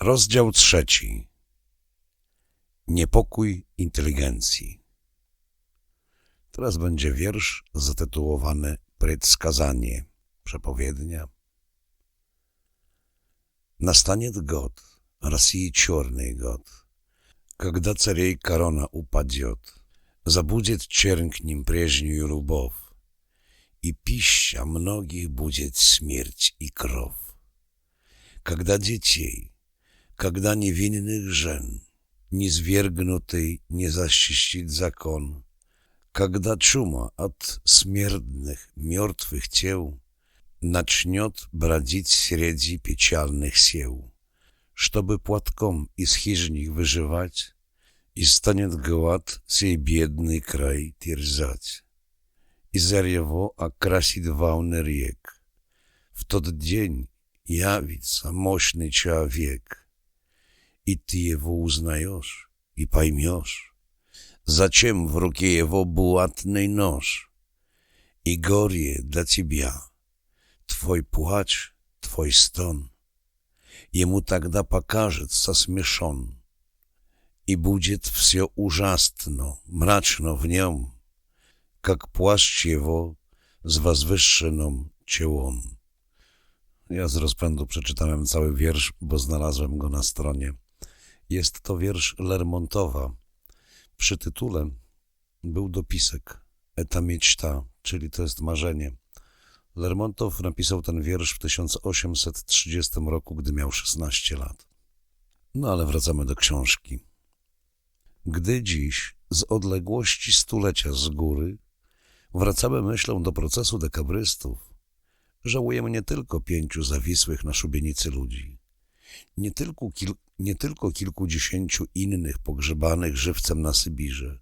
Rozdział trzeci. Niepokój inteligencji. Teraz będzie wiersz zatytułowany Предсказание, przepowiednia. Настанет год, России черный год, когда царей корона упадет, забудет чернь к ним прежнюю любовь, и пища многих будет смерть и кровь. Когда детей, — когда невинных жен, низвергнутый не защитит закон, когда чума от смертных мертвых тел начнет бродить среди печальных сел, чтобы платком из хижних выживать, и станет глад сей бедный край терзать, и зарево окрасит волны рек. В тот день явится мощный человек, и ты его узнаешь и поймешь, зачем в руке его буатный нож, и горе для тебя, твой плач, твой стон. Ему тогда покажется смешон, и будет все ужасно, мрачно в нем, как płaszcz jego z возвышенным czołom. Ja z rozpędu przeczytałem cały wiersz, bo znalazłem go na stronie. jest to wiersz Lermontowa. Przy tytule był dopisek Eta mieczta, czyli to jest marzenie. Lermontow napisał ten wiersz w 1830 roku, gdy miał 16 lat. No ale wracamy do książki. Gdy dziś z odległości stulecia z góry wracamy myślą do procesu dekabrystów, żałujemy nie tylko pięciu zawisłych na szubienicy ludzi, nie tylko, kil, nie tylko kilkudziesięciu innych pogrzebanych żywcem na Sybirze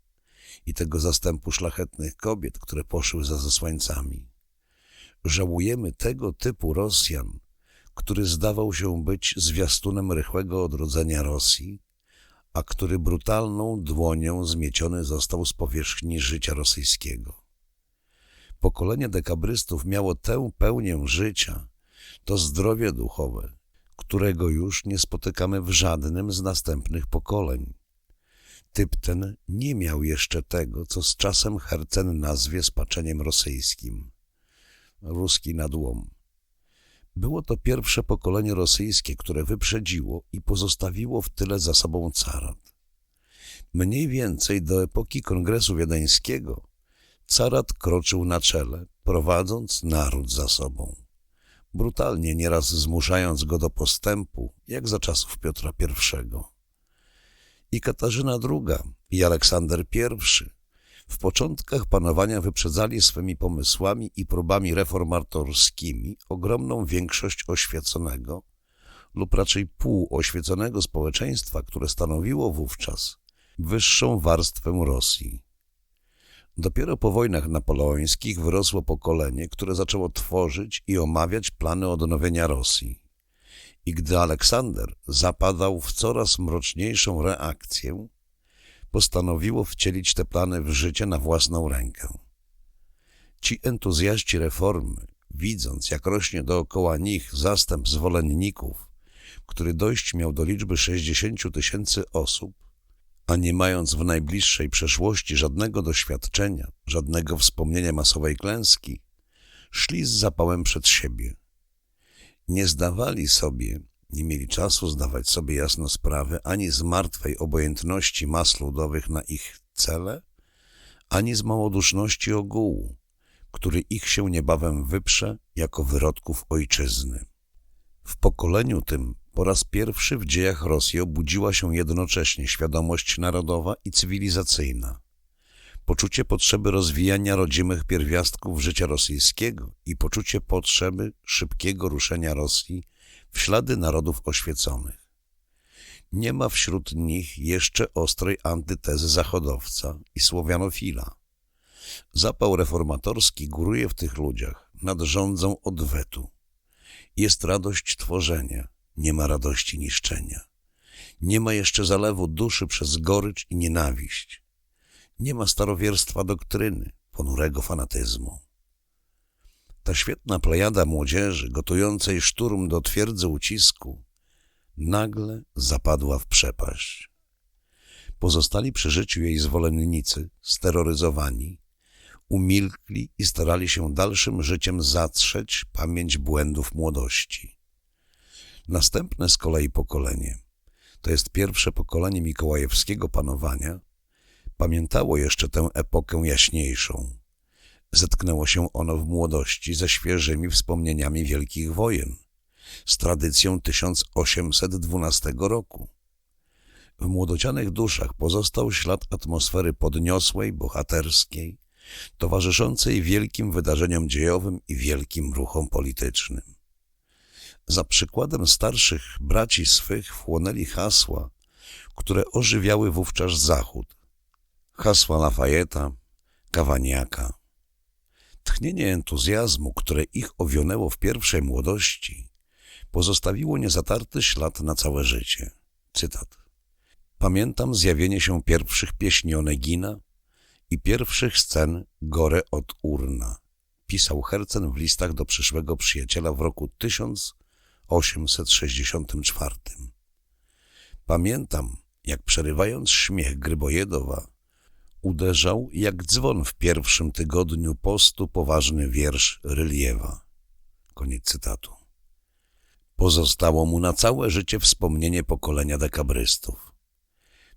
i tego zastępu szlachetnych kobiet, które poszły za zesłańcami. Żałujemy tego typu Rosjan, który zdawał się być zwiastunem rychłego odrodzenia Rosji, a który brutalną dłonią zmieciony został z powierzchni życia rosyjskiego. Pokolenie dekabrystów miało tę pełnię życia, to zdrowie duchowe, którego już nie spotykamy w żadnym z następnych pokoleń. Typ ten nie miał jeszcze tego, co z czasem Hercen nazwie spaczeniem rosyjskim. Ruski nadłom. Było to pierwsze pokolenie rosyjskie, które wyprzedziło i pozostawiło w tyle za sobą carat. Mniej więcej do epoki Kongresu Wiedeńskiego carat kroczył na czele, prowadząc naród za sobą brutalnie nieraz zmuszając go do postępu, jak za czasów Piotra I. I Katarzyna II i Aleksander I w początkach panowania wyprzedzali swymi pomysłami i próbami reformatorskimi ogromną większość oświeconego lub raczej półoświeconego społeczeństwa, które stanowiło wówczas wyższą warstwę Rosji. Dopiero po wojnach napoleońskich wyrosło pokolenie, które zaczęło tworzyć i omawiać plany odnowienia Rosji. I gdy Aleksander zapadał w coraz mroczniejszą reakcję, postanowiło wcielić te plany w życie na własną rękę. Ci entuzjaści reformy, widząc jak rośnie dookoła nich zastęp zwolenników, który dojść miał do liczby 60 tysięcy osób, a nie mając w najbliższej przeszłości żadnego doświadczenia, żadnego wspomnienia masowej klęski, szli z zapałem przed siebie. Nie zdawali sobie, nie mieli czasu zdawać sobie jasno sprawy ani z martwej obojętności mas ludowych na ich cele, ani z małoduszności ogółu, który ich się niebawem wyprze jako wyrodków ojczyzny. W pokoleniu tym po raz pierwszy w dziejach Rosji obudziła się jednocześnie świadomość narodowa i cywilizacyjna, poczucie potrzeby rozwijania rodzimych pierwiastków życia rosyjskiego i poczucie potrzeby szybkiego ruszenia Rosji w ślady narodów oświeconych. Nie ma wśród nich jeszcze ostrej antytezy zachodowca i słowianofila. Zapał reformatorski góruje w tych ludziach nad rządzą odwetu. Jest radość tworzenia – nie ma radości niszczenia. Nie ma jeszcze zalewu duszy przez gorycz i nienawiść. Nie ma starowierstwa doktryny, ponurego fanatyzmu. Ta świetna plejada młodzieży, gotującej szturm do twierdzy ucisku, nagle zapadła w przepaść. Pozostali przy życiu jej zwolennicy, steroryzowani, umilkli i starali się dalszym życiem zatrzeć pamięć błędów młodości. Następne z kolei pokolenie, to jest pierwsze pokolenie mikołajewskiego panowania, pamiętało jeszcze tę epokę jaśniejszą. Zetknęło się ono w młodości ze świeżymi wspomnieniami wielkich wojen, z tradycją 1812 roku. W młodocianych duszach pozostał ślad atmosfery podniosłej, bohaterskiej, towarzyszącej wielkim wydarzeniom dziejowym i wielkim ruchom politycznym. Za przykładem starszych braci swych wchłonęli hasła, które ożywiały wówczas Zachód. Hasła Lafayeta, Kawaniaka. Tchnienie entuzjazmu, które ich owionęło w pierwszej młodości, pozostawiło niezatarty ślad na całe życie. Cytat. Pamiętam zjawienie się pierwszych pieśni Onegina i pierwszych scen Gore od Urna, pisał Hercen w listach do przyszłego przyjaciela w roku 1864. Pamiętam, jak przerywając śmiech Grybojedowa, uderzał jak dzwon w pierwszym tygodniu postu poważny wiersz Ryliewa. Koniec cytatu. Pozostało mu na całe życie wspomnienie pokolenia dekabrystów.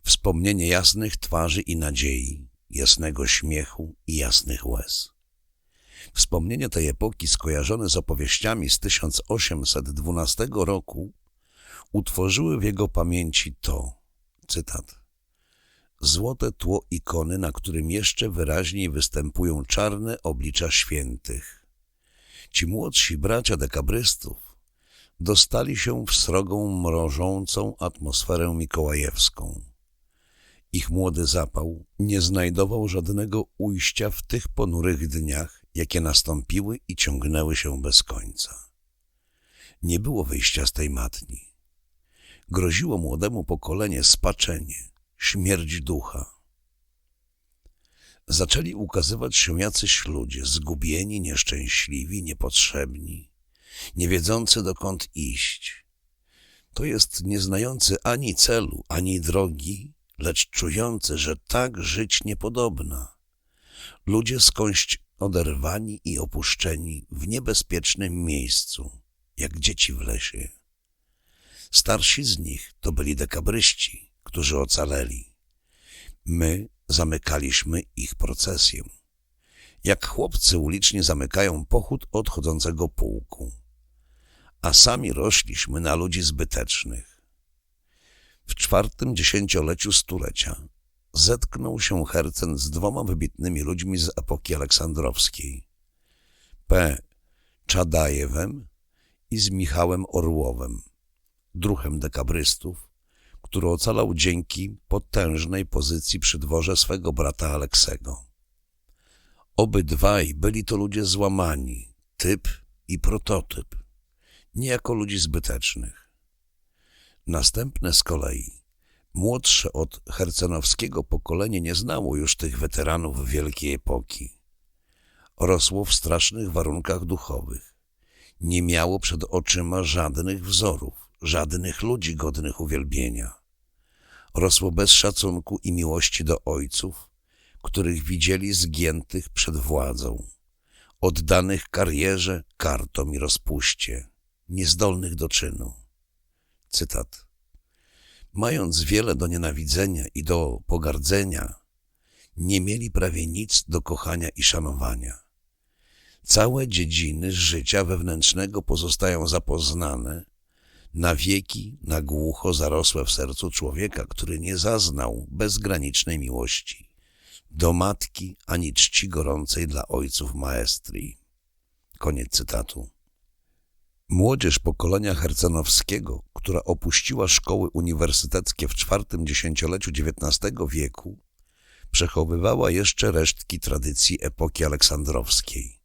Wspomnienie jasnych twarzy i nadziei, jasnego śmiechu i jasnych łez. Wspomnienie tej epoki skojarzone z opowieściami z 1812 roku utworzyły w jego pamięci to, cytat, złote tło ikony, na którym jeszcze wyraźniej występują czarne oblicza świętych. Ci młodsi bracia dekabrystów dostali się w srogą, mrożącą atmosferę mikołajewską. Ich młody zapał nie znajdował żadnego ujścia w tych ponurych dniach, jakie nastąpiły i ciągnęły się bez końca. Nie było wyjścia z tej matni. Groziło młodemu pokolenie spaczenie, śmierć ducha. Zaczęli ukazywać się jacyś ludzie, zgubieni, nieszczęśliwi, niepotrzebni, nie wiedzący dokąd iść. To jest nieznający ani celu, ani drogi, lecz czujący, że tak żyć niepodobna. Ludzie skądś oderwani i opuszczeni w niebezpiecznym miejscu, jak dzieci w lesie. Starsi z nich to byli dekabryści, którzy ocaleli. My zamykaliśmy ich procesję. Jak chłopcy uliczni zamykają pochód odchodzącego pułku. A sami rośliśmy na ludzi zbytecznych. W czwartym dziesięcioleciu stulecia zetknął się Hercen z dwoma wybitnymi ludźmi z epoki aleksandrowskiej. P. Czadajewem i z Michałem Orłowem, druhem dekabrystów, który ocalał dzięki potężnej pozycji przy dworze swego brata Aleksego. Obydwaj byli to ludzie złamani, typ i prototyp, nie jako ludzi zbytecznych. Następne z kolei, młodsze od hercenowskiego pokolenie nie znało już tych weteranów wielkiej epoki. Rosło w strasznych warunkach duchowych. Nie miało przed oczyma żadnych wzorów, żadnych ludzi godnych uwielbienia. Rosło bez szacunku i miłości do ojców, których widzieli zgiętych przed władzą, oddanych karierze, kartom i rozpuście, niezdolnych do czynu. Cytat. Mając wiele do nienawidzenia i do pogardzenia, nie mieli prawie nic do kochania i szanowania. Całe dziedziny życia wewnętrznego pozostają zapoznane, na wieki, na głucho zarosłe w sercu człowieka, który nie zaznał bezgranicznej miłości do matki ani czci gorącej dla ojców maestrii. Koniec cytatu. Młodzież pokolenia hercenowskiego, która opuściła szkoły uniwersyteckie w czwartym dziesięcioleciu XIX wieku, przechowywała jeszcze resztki tradycji epoki aleksandrowskiej.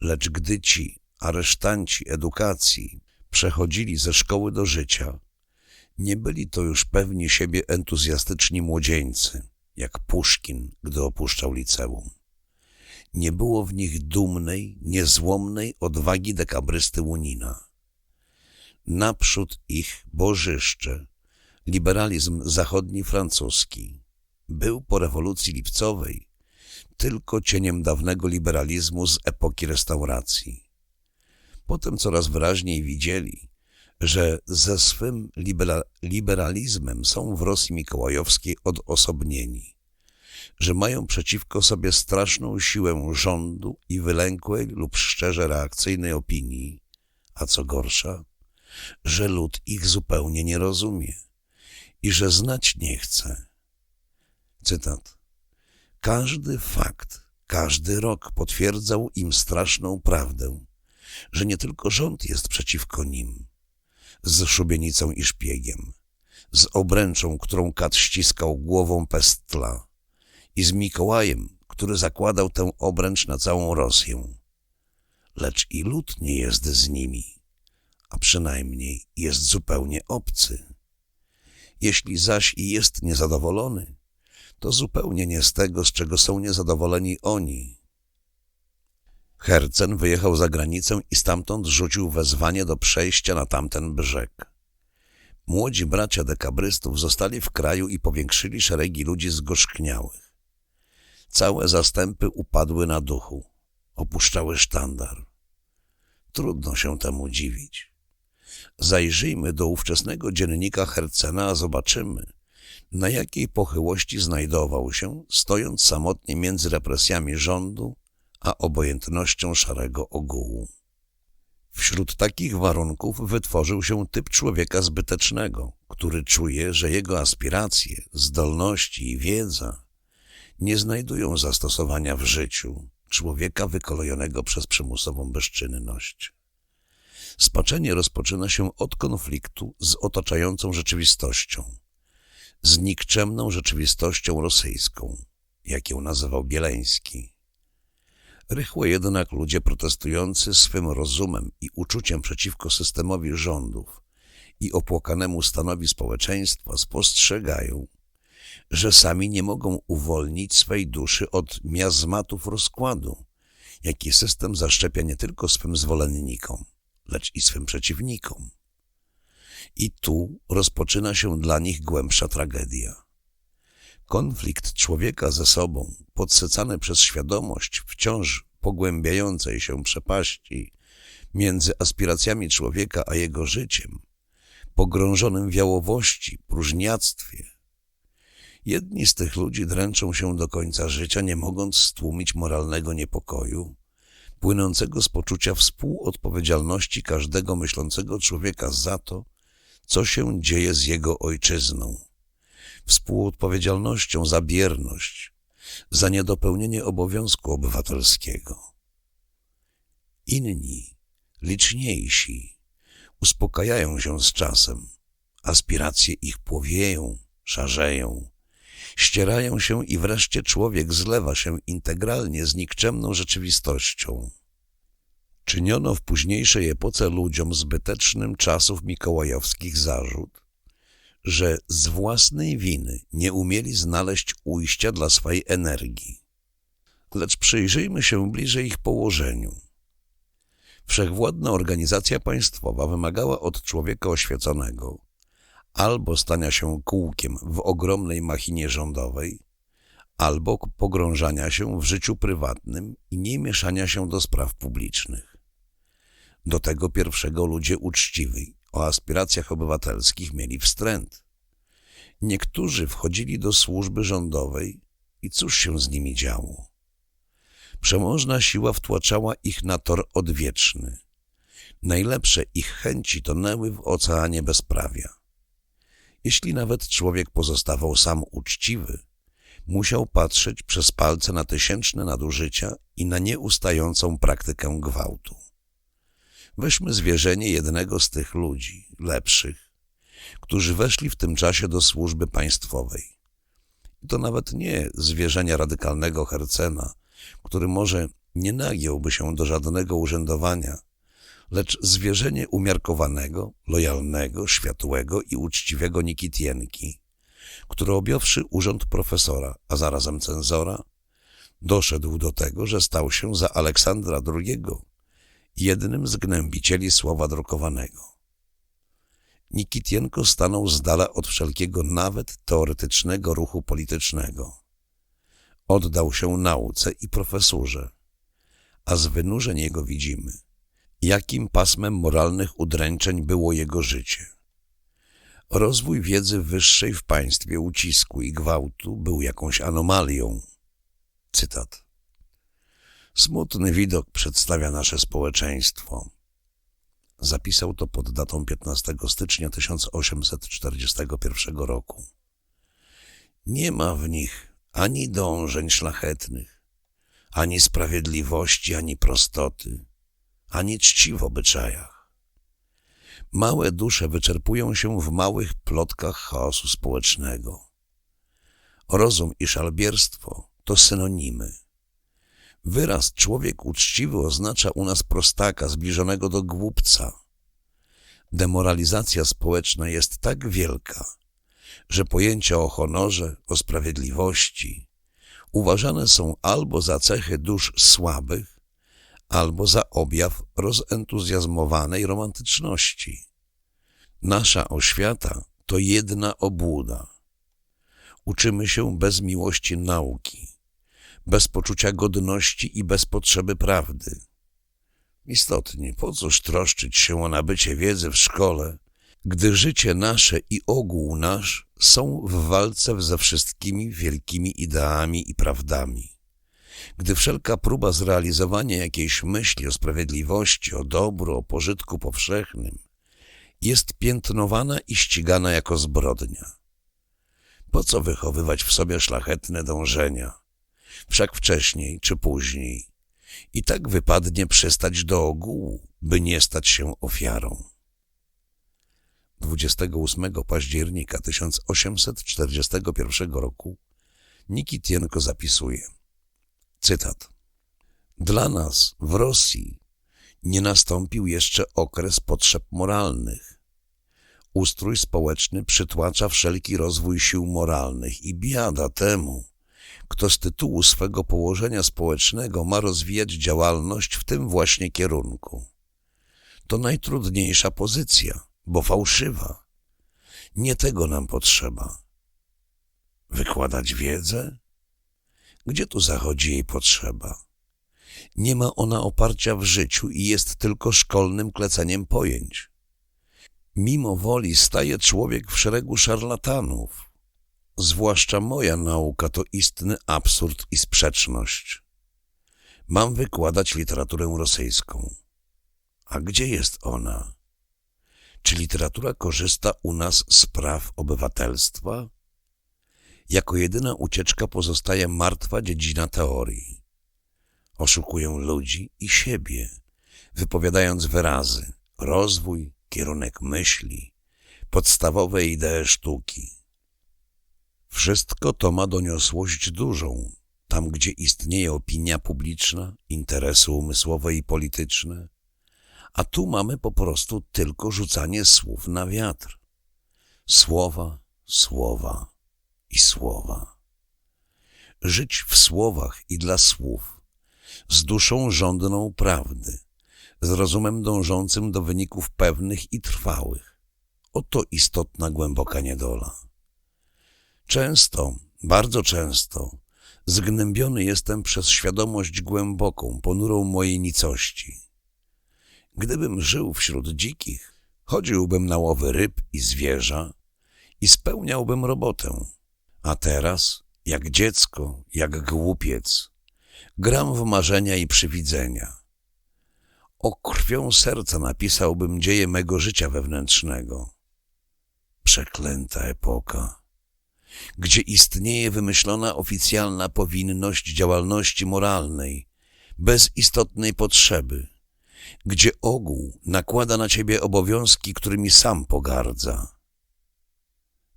Lecz gdy ci aresztanci edukacji przechodzili ze szkoły do życia, nie byli to już pewni siebie entuzjastyczni młodzieńcy, jak Puszkin, gdy opuszczał liceum. Nie było w nich dumnej, niezłomnej odwagi dekabrysty Łunina. naprzód ich bożyszcze, liberalizm zachodni francuski, był po rewolucji lipcowej tylko cieniem dawnego liberalizmu z epoki restauracji. Potem coraz wyraźniej widzieli, że ze swym libera liberalizmem są w Rosji Mikołajowskiej odosobnieni, że mają przeciwko sobie straszną siłę rządu i wylękłej lub szczerze reakcyjnej opinii, a co gorsza, że lud ich zupełnie nie rozumie i że znać nie chce. Cytat. Każdy fakt, każdy rok potwierdzał im straszną prawdę, że nie tylko rząd jest przeciwko nim, z szubienicą i szpiegiem, z obręczą, którą kat ściskał głową pestla i z Mikołajem, który zakładał tę obręcz na całą Rosję. Lecz i lud nie jest z nimi, a przynajmniej jest zupełnie obcy. Jeśli zaś i jest niezadowolony, to zupełnie nie z tego, z czego są niezadowoleni oni. Hercen wyjechał za granicę i stamtąd rzucił wezwanie do przejścia na tamten brzeg. Młodzi bracia dekabrystów zostali w kraju i powiększyli szeregi ludzi zgorzkniałych. Całe zastępy upadły na duchu, opuszczały sztandar. Trudno się temu dziwić. Zajrzyjmy do ówczesnego dziennika Hercena, a zobaczymy, na jakiej pochyłości znajdował się, stojąc samotnie między represjami rządu a obojętnością szarego ogółu. Wśród takich warunków wytworzył się typ człowieka zbytecznego, który czuje, że jego aspiracje, zdolności i wiedza nie znajdują zastosowania w życiu człowieka wykolejonego przez przymusową bezczynność. Spaczenie rozpoczyna się od konfliktu z otaczającą rzeczywistością, z nikczemną rzeczywistością rosyjską, jak ją nazywał Bieleński. Rychło jednak ludzie protestujący swym rozumem i uczuciem przeciwko systemowi rządów i opłakanemu stanowi społeczeństwa spostrzegają, że sami nie mogą uwolnić swej duszy od miazmatów rozkładu, jaki system zaszczepia nie tylko swym zwolennikom, lecz i swym przeciwnikom. I tu rozpoczyna się dla nich głębsza tragedia. Konflikt człowieka ze sobą, podsycany przez świadomość wciąż pogłębiającej się przepaści między aspiracjami człowieka a jego życiem, pogrążonym w jałowości, próżniactwie. Jedni z tych ludzi dręczą się do końca życia, nie mogąc stłumić moralnego niepokoju, płynącego z poczucia współodpowiedzialności każdego myślącego człowieka za to, co się dzieje z jego ojczyzną, współodpowiedzialnością za bierność, za niedopełnienie obowiązku obywatelskiego. Inni, liczniejsi, uspokajają się z czasem, aspiracje ich płowieją, szarzeją, ścierają się i wreszcie człowiek zlewa się integralnie z nikczemną rzeczywistością. Czyniono w późniejszej epoce ludziom zbytecznym czasów mikołajowskich zarzut, że z własnej winy nie umieli znaleźć ujścia dla swej energii. Lecz przyjrzyjmy się bliżej ich położeniu. Wszechwładna organizacja państwowa wymagała od człowieka oświeconego albo stania się kółkiem w ogromnej machinie rządowej, albo pogrążania się w życiu prywatnym i nie mieszania się do spraw publicznych. Do tego pierwszego ludzie uczciwi o aspiracjach obywatelskich mieli wstręt. Niektórzy wchodzili do służby rządowej i cóż się z nimi działo? Przemożna siła wtłaczała ich na tor odwieczny. Najlepsze ich chęci tonęły w oceanie bezprawia. Jeśli nawet człowiek pozostawał sam uczciwy, musiał patrzeć przez palce na tysięczne nadużycia i na nieustającą praktykę gwałtu. Weźmy zwierzenie jednego z tych ludzi, lepszych, którzy weszli w tym czasie do służby państwowej. I to nawet nie zwierzenia radykalnego Hercena, który może nie nagiąłby się do żadnego urzędowania, lecz zwierzenie umiarkowanego, lojalnego, światłego i uczciwego Nikitienki, który objąwszy urząd profesora, a zarazem cenzora, doszedł do tego, że stał się za Aleksandra II jednym z gnębicieli słowa drukowanego. Nikitienko stanął z dala od wszelkiego nawet teoretycznego ruchu politycznego. Oddał się nauce i profesurze, a z wynurzeń jego widzimy, jakim pasmem moralnych udręczeń było jego życie. Rozwój wiedzy wyższej w państwie ucisku i gwałtu był jakąś anomalią. Cytat. Smutny widok przedstawia nasze społeczeństwo. Zapisał to pod datą 15 stycznia 1841 roku. Nie ma w nich ani dążeń szlachetnych, ani sprawiedliwości, ani prostoty, ani czci w obyczajach. Małe dusze wyczerpują się w małych plotkach chaosu społecznego. Rozum i szalbierstwo to synonimy. Wyraz człowiek uczciwy oznacza u nas prostaka zbliżonego do głupca. Demoralizacja społeczna jest tak wielka, że pojęcia o honorze, o sprawiedliwości uważane są albo za cechy dusz słabych, albo za objaw rozentuzjazmowanej romantyczności. Nasza oświata to jedna obłuda. Uczymy się bez miłości nauki, bez poczucia godności i bez potrzeby prawdy. Istotnie, po cóż troszczyć się o nabycie wiedzy w szkole, gdy życie nasze i ogół nasz są w walce ze wszystkimi wielkimi ideami i prawdami. Gdy wszelka próba zrealizowania jakiejś myśli o sprawiedliwości, o dobru, o pożytku powszechnym jest piętnowana i ścigana jako zbrodnia. Po co wychowywać w sobie szlachetne dążenia? Wszak wcześniej czy później i tak wypadnie przystać do ogółu, by nie stać się ofiarą. 28 października 1841 roku Nikitienko zapisuje, cytat, Dla nas w Rosji nie nastąpił jeszcze okres potrzeb moralnych. Ustrój społeczny przytłacza wszelki rozwój sił moralnych i biada temu, kto z tytułu swego położenia społecznego ma rozwijać działalność w tym właśnie kierunku. To najtrudniejsza pozycja – bo fałszywa. Nie tego nam potrzeba. Wykładać wiedzę? Gdzie tu zachodzi jej potrzeba? Nie ma ona oparcia w życiu i jest tylko szkolnym kleceniem pojęć. Mimo woli staje człowiek w szeregu szarlatanów. Zwłaszcza moja nauka to istny absurd i sprzeczność. Mam wykładać literaturę rosyjską. A gdzie jest ona? Czy literatura korzysta u nas z praw obywatelstwa? Jako jedyna ucieczka pozostaje martwa dziedzina teorii. Oszukują ludzi i siebie, wypowiadając wyrazy, rozwój, kierunek myśli, podstawowe idee sztuki. Wszystko to ma doniosłość dużą, tam gdzie istnieje opinia publiczna, interesy umysłowe i polityczne, a tu mamy po prostu tylko rzucanie słów na wiatr. Słowa, słowa i słowa. Żyć w słowach i dla słów, z duszą żądną prawdy, z rozumem dążącym do wyników pewnych i trwałych. Oto istotna głęboka niedola. Często, bardzo często, zgnębiony jestem przez świadomość głęboką, ponurą mojej nicości – Gdybym żył wśród dzikich, chodziłbym na łowy ryb i zwierza i spełniałbym robotę. A teraz, jak dziecko, jak głupiec, gram w marzenia i przywidzenia. O krwią serca napisałbym dzieje mego życia wewnętrznego. Przeklęta epoka, gdzie istnieje wymyślona oficjalna powinność działalności moralnej, bez istotnej potrzeby – gdzie ogół nakłada na ciebie obowiązki, którymi sam pogardza.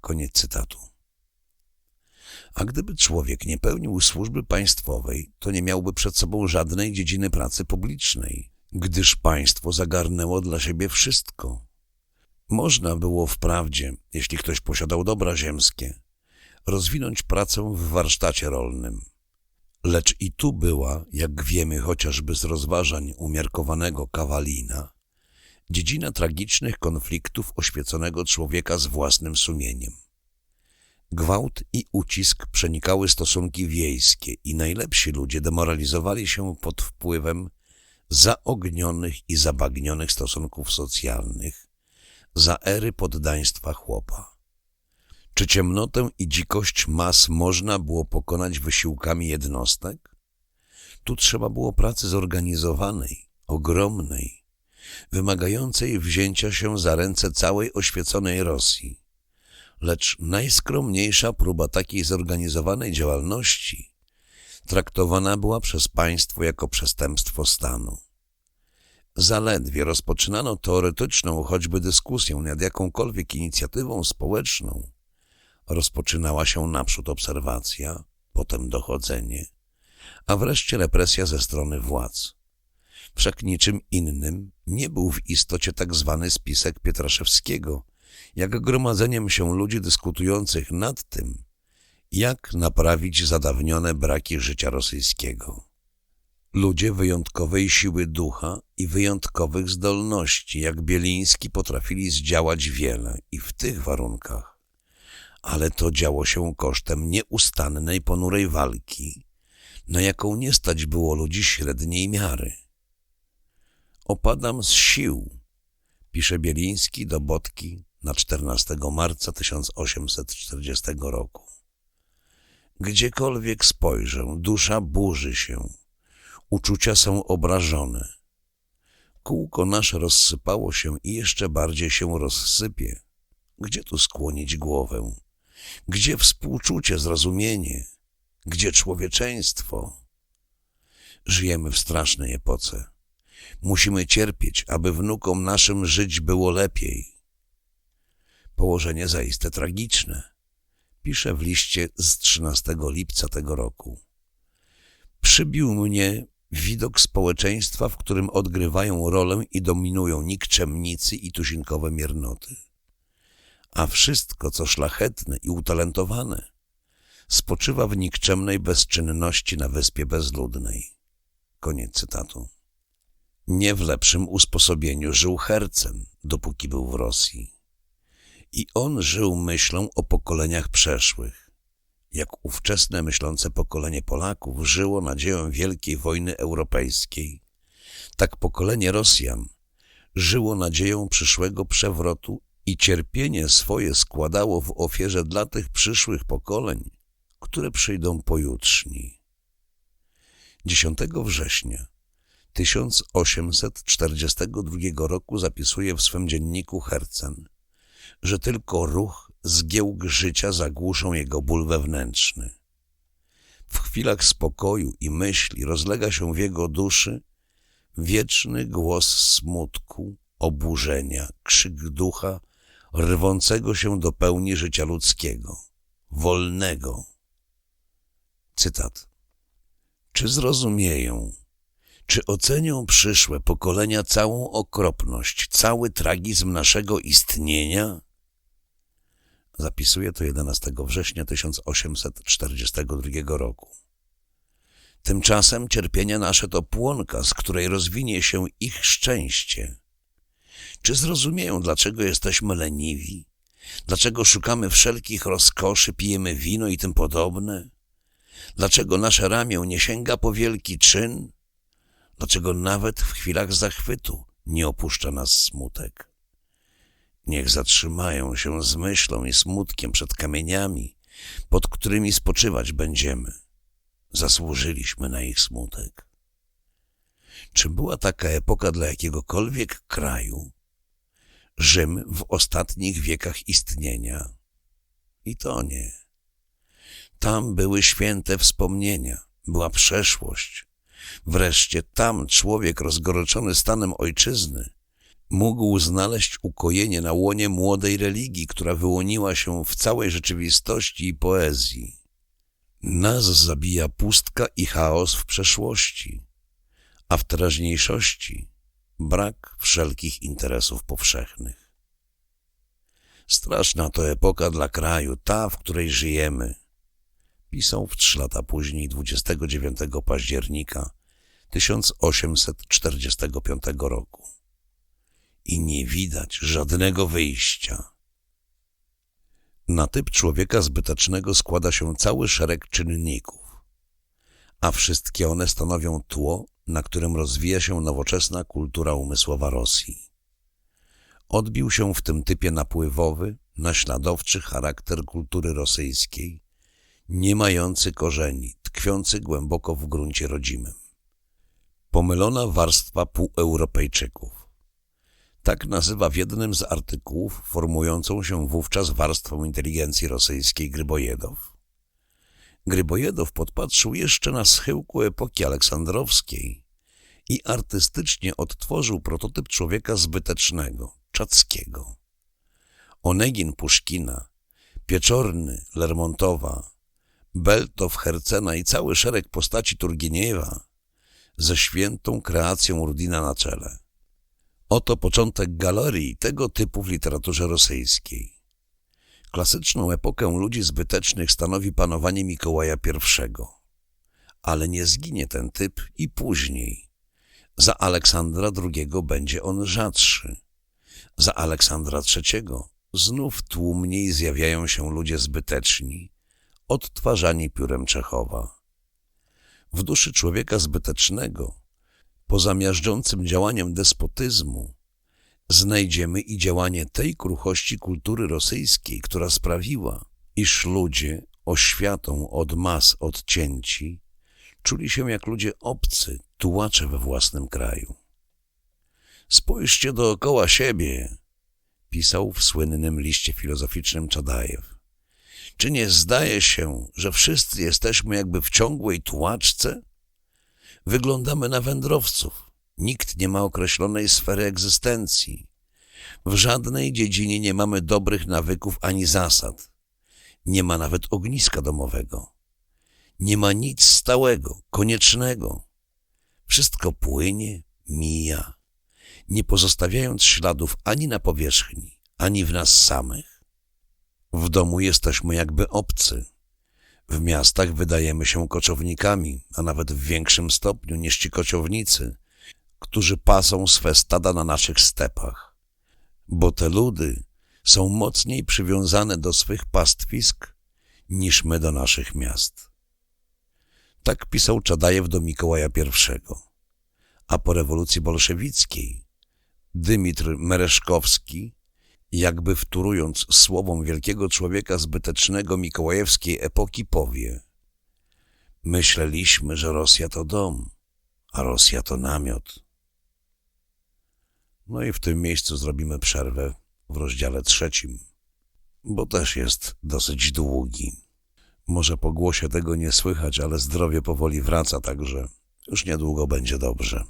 Koniec cytatu. A gdyby człowiek nie pełnił służby państwowej, to nie miałby przed sobą żadnej dziedziny pracy publicznej, gdyż państwo zagarnęło dla siebie wszystko. Można było wprawdzie, jeśli ktoś posiadał dobra ziemskie, rozwinąć pracę w warsztacie rolnym – Lecz i tu była, jak wiemy chociażby z rozważań umiarkowanego Kawalina, Dziedzina tragicznych konfliktów oświeconego człowieka z własnym sumieniem. Gwałt i ucisk przenikały stosunki wiejskie i najlepsi ludzie demoralizowali się pod wpływem zaognionych i zabagnionych stosunków socjalnych, za ery poddaństwa chłopa. Czy ciemnotę i dzikość mas można było pokonać wysiłkami jednostek? Tu trzeba było pracy zorganizowanej, ogromnej, wymagającej wzięcia się za ręce całej oświeconej Rosji. Lecz najskromniejsza próba takiej zorganizowanej działalności traktowana była przez państwo jako przestępstwo stanu. Zaledwie rozpoczynano teoretyczną choćby dyskusję nad jakąkolwiek inicjatywą społeczną, rozpoczynała się naprzód obserwacja, potem dochodzenie, a wreszcie represja ze strony władz. Wszak niczym innym nie był w istocie tak zwany spisek Pietraszewskiego, jak gromadzeniem się ludzi dyskutujących nad tym, jak naprawić zadawnione braki życia rosyjskiego. Ludzie wyjątkowej siły ducha i wyjątkowych zdolności, jak Bieliński, potrafili zdziałać wiele i w tych warunkach. Ale to działo się kosztem nieustannej, ponurej walki, na jaką nie stać było ludzi średniej miary. Opadam z sił, pisze Bieliński do Bodki na 14 marca 1840 roku. Gdziekolwiek spojrzę, dusza burzy się, uczucia są obrażone. Kółko nasze rozsypało się i jeszcze bardziej się rozsypie. Gdzie tu skłonić głowę? Gdzie współczucie, zrozumienie? Gdzie człowieczeństwo? Żyjemy w strasznej epoce. Musimy cierpieć, aby wnukom naszym żyć było lepiej. Położenie zaiste tragiczne. Pisze w liście z 13 lipca tego roku. Przybił mnie widok społeczeństwa, w którym odgrywają rolę i dominują nikczemnicy i tuzinkowe miernoty. A wszystko, co szlachetne i utalentowane, spoczywa w nikczemnej bezczynności na wyspie bezludnej. Koniec cytatu. Nie w lepszym usposobieniu żył Hercen, dopóki był w Rosji. I on żył myślą o pokoleniach przeszłych. Jak ówczesne myślące pokolenie Polaków żyło nadzieją wielkiej wojny europejskiej, tak pokolenie Rosjan żyło nadzieją przyszłego przewrotu i cierpienie swoje składało w ofierze dla tych przyszłych pokoleń, które przyjdą pojutrzni. 10 września 1842 roku zapisuje w swym dzienniku Hercen, że tylko ruch zgiełk życia zagłuszą jego ból wewnętrzny. W chwilach spokoju i myśli rozlega się w jego duszy wieczny głos smutku, oburzenia, krzyk ducha rwącego się do pełni życia ludzkiego, wolnego. Cytat. Czy zrozumieją, czy ocenią przyszłe pokolenia całą okropność, cały tragizm naszego istnienia? Zapisuje to 11 września 1842 roku. Tymczasem cierpienia nasze to płonka, z której rozwinie się ich szczęście. Czy zrozumieją, dlaczego jesteśmy leniwi? Dlaczego szukamy wszelkich rozkoszy, pijemy wino i tym podobne? Dlaczego nasze ramię nie sięga po wielki czyn? Dlaczego nawet w chwilach zachwytu nie opuszcza nas smutek? Niech zatrzymają się z myślą i smutkiem przed kamieniami, pod którymi spoczywać będziemy. Zasłużyliśmy na ich smutek. Czy była taka epoka dla jakiegokolwiek kraju? Rzym w ostatnich wiekach istnienia. I to nie. Tam były święte wspomnienia, była przeszłość. Wreszcie tam człowiek rozgoryczony stanem ojczyzny mógł znaleźć ukojenie na łonie młodej religii, która wyłoniła się w całej rzeczywistości i poezji. Nas zabija pustka i chaos w przeszłości, a w teraźniejszości brak wszelkich interesów powszechnych. Straszna to epoka dla kraju, ta, w której żyjemy, pisał w trzy lata później 29 października 1845 roku i nie widać żadnego wyjścia. Na typ człowieka zbytecznego składa się cały szereg czynników, a wszystkie one stanowią tło, na którym rozwija się nowoczesna kultura umysłowa Rosji. Odbił się w tym typie napływowy, naśladowczy charakter kultury rosyjskiej, nie mający korzeni, tkwiący głęboko w gruncie rodzimym. Pomylona warstwa półeuropejczyków. Tak nazywa w jednym z artykułów formującą się wówczas warstwą inteligencji rosyjskiej Grybojedow. Grybojedow podpatrzył jeszcze na schyłku epoki aleksandrowskiej i artystycznie odtworzył prototyp człowieka zbytecznego, Czackiego. Onegin Puszkina, Pieczorny Lermontowa, Beltow Hercena i cały szereg postaci Turgieniewa ze świętą kreacją Rudina na czele. Oto początek galerii tego typu w literaturze rosyjskiej. Klasyczną epokę ludzi zbytecznych stanowi panowanie Mikołaja I. Ale nie zginie ten typ i później. Za Aleksandra II będzie on rzadszy. Za Aleksandra III znów tłumniej zjawiają się ludzie zbyteczni, odtwarzani piórem Czechowa. W duszy człowieka zbytecznego, poza miażdżącym działaniem despotyzmu, znajdziemy i działanie tej kruchości kultury rosyjskiej, która sprawiła, iż ludzie, oświatą od mas odcięci, czuli się jak ludzie obcy, tułacze we własnym kraju. Spójrzcie dookoła siebie, pisał w słynnym liście filozoficznym Czadajew. Czy nie zdaje się, że wszyscy jesteśmy jakby w ciągłej tułaczce? Wyglądamy na wędrowców. Nikt nie ma określonej sfery egzystencji. W żadnej dziedzinie nie mamy dobrych nawyków ani zasad. Nie ma nawet ogniska domowego. Nie ma nic stałego, koniecznego. Wszystko płynie, mija, nie pozostawiając śladów ani na powierzchni, ani w nas samych. W domu jesteśmy jakby obcy. W miastach wydajemy się koczownikami, a nawet w większym stopniu niż ci kociownicy, którzy pasą swe stada na naszych stepach. Bo te ludy są mocniej przywiązane do swych pastwisk niż my do naszych miast. Tak pisał Czadajew do Mikołaja I. A po rewolucji bolszewickiej Dymitr Mereszkowski, jakby wtórując słowom wielkiego człowieka zbytecznego mikołajewskiej epoki, powie Myśleliśmy, że Rosja to dom, a Rosja to namiot. No i w tym miejscu zrobimy przerwę w rozdziale trzecim, bo też jest dosyć długi. Może po głosie tego nie słychać, ale zdrowie powoli wraca, także już niedługo będzie dobrze.